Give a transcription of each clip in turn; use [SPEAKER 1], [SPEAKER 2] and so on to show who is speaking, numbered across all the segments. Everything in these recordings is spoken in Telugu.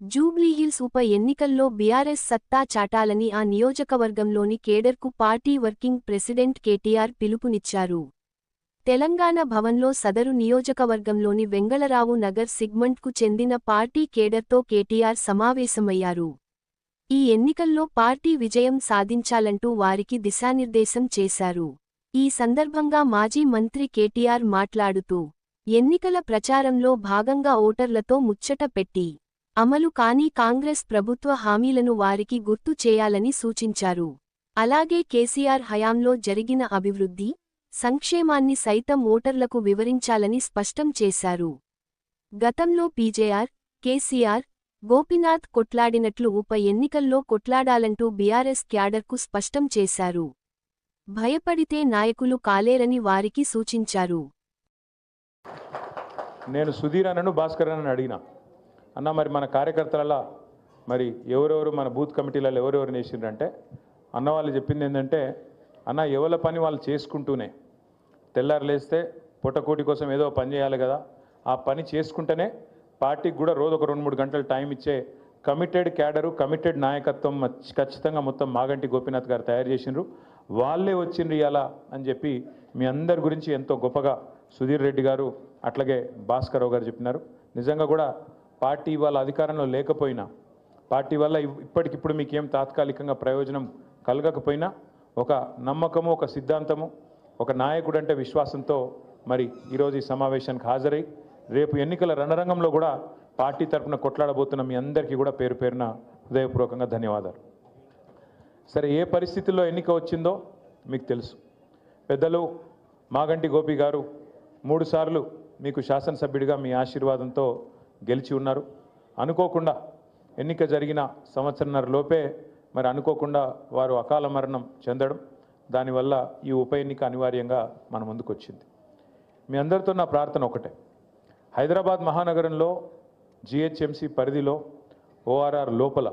[SPEAKER 1] జూబ్లీహిల్స్ ఉప ఎన్నికల్లో బీఆర్ఎస్ సత్తా చాటాలని ఆ నియోజకవర్గంలోని కేడర్కు పార్టీ వర్కింగ్ ప్రెసిడెంట్ కేటీఆర్ పిలుపునిచ్చారు. తెలంగాణ భవన్లో సదరు నియోజకవర్గంలోని వెంగళరావు నగర్ సిగ్మంట్కు చెందిన పార్టీ కేడర్తో కేటీఆర్ సమావేశమయ్యారు. ఈ ఎన్నికల్లో పార్టీ విజయం సాధించాలంటూ వారికి దిశానిర్దేశం చేశారు. ఈ సందర్భంగా మాజీ మంత్రి కేటీఆర్ మాట్లాడుతూ ఎన్నికల ప్రచారంలో భాగంగా ఓటర్లతో ముచ్చట పెట్టి అమలు కాని కాంగ్రెస్ ప్రభుత్వ హామీలను వారికి గుర్తు చేయాలని సూచించారు. అలాగే కేసీఆర్ హయాంలో జరిగిన అభివృద్ధి సంక్షేమాన్ని సైతం ఓటర్లకు వివరించాలని స్పష్టం చేశారు. గతంలో పీజేఆర్ కేసీఆర్ గోపినాథ్ కొట్లాడినట్లు ఉప ఎన్నికల్లో కొట్లాడాలంటూ బీఆర్ఎస్ క్యాడర్కు స్పష్టం చేశారు. భయపడితే నాయకులు కాలేరని వారికి సూచించారు.
[SPEAKER 2] నేను సుధీర్ భాస్కర్ అన్నను అన్న మరి మన కార్యకర్తల మరి ఎవరెవరు మన బూత్ కమిటీలలో ఎవరెవరు వేసిండ్రంటే అన్న వాళ్ళు చెప్పింది ఏంటంటే అన్న ఎవరి పని వాళ్ళు చేసుకుంటూనే తెల్లారు లేస్తే పుట్టకూటి కోసం ఏదో పని చేయాలి కదా ఆ పని చేసుకుంటేనే పార్టీకి కూడా రోజు ఒక రెండు మూడు గంటలు టైం ఇచ్చే కమిటెడ్ క్యాడరు కమిటెడ్ నాయకత్వం ఖచ్చితంగా మొత్తం మాగంటి గోపీనాథ్ గారు తయారు చేసిండ్రు. వాళ్ళే వచ్చిండ్రు ఇలా అని చెప్పి మీ అందరి గురించి ఎంతో గొప్పగా సుధీర్ రెడ్డి గారు అట్లాగే భాస్కర్ గారు చెప్పినారు. నిజంగా కూడా పార్టీ వాళ్ళ అధికారంలో లేకపోయినా పార్టీ వల్ల ఇప్పటికిప్పుడు మీకు ఏం తాత్కాలికంగా ప్రయోజనం కలగకపోయినా ఒక నమ్మకము ఒక సిద్ధాంతము ఒక నాయకుడు అంటే విశ్వాసంతో మరి ఈరోజు ఈ సమావేశానికి హాజరై రేపు ఎన్నికల రణరంగంలో కూడా పార్టీ తరపున కొట్లాడబోతున్న మీ అందరికీ కూడా పేరు పేరున హృదయపూర్వకంగా ధన్యవాదాలు. సరే ఏ పరిస్థితుల్లో ఎన్నిక వచ్చిందో మీకు తెలుసు. పెద్దలు మాగంటి గోపి గారు మూడుసార్లు మీకు శాసనసభ్యుడిగా మీ ఆశీర్వాదంతో గెలిచి ఉన్నారు. అనుకోకుండా ఎన్నిక జరిగిన సంవత్సరన్నర లోపే మరి అనుకోకుండా వారు అకాల మరణం చెందడం దానివల్ల ఈ ఉప ఎన్నిక అనివార్యంగా మన ముందుకు వచ్చింది మీ అందరితో నా ప్రార్థన ఒకటే. హైదరాబాద్ మహానగరంలో జిహెచ్ఎంసీ పరిధిలో ఓఆర్ఆర్ లోపల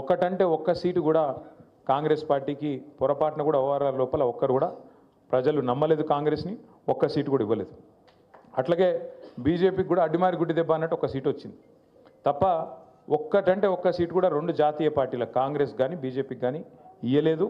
[SPEAKER 2] ఒక్కటంటే ఒక్క సీటు కూడా కాంగ్రెస్ పార్టీకి పొరపాటున కూడా ఓఆర్ఆర్ లోపల ఒక్కరు కూడా ప్రజలు నమ్మలేదు కాంగ్రెస్ని ఒక్క సీటు కూడా ఇవ్వలేదు. అట్లాగే బీజేపీకి కూడా అడ్డిమారి గుడ్డి దెబ్బ అన్నట్టు ఒక సీట్ వచ్చింది. తప్ప ఒక్కటంటే ఒక్క సీటు కూడా రెండు జాతీయ పార్టీల కాంగ్రెస్ కానీ బీజేపీకి కానీ ఇయ్యలేదు.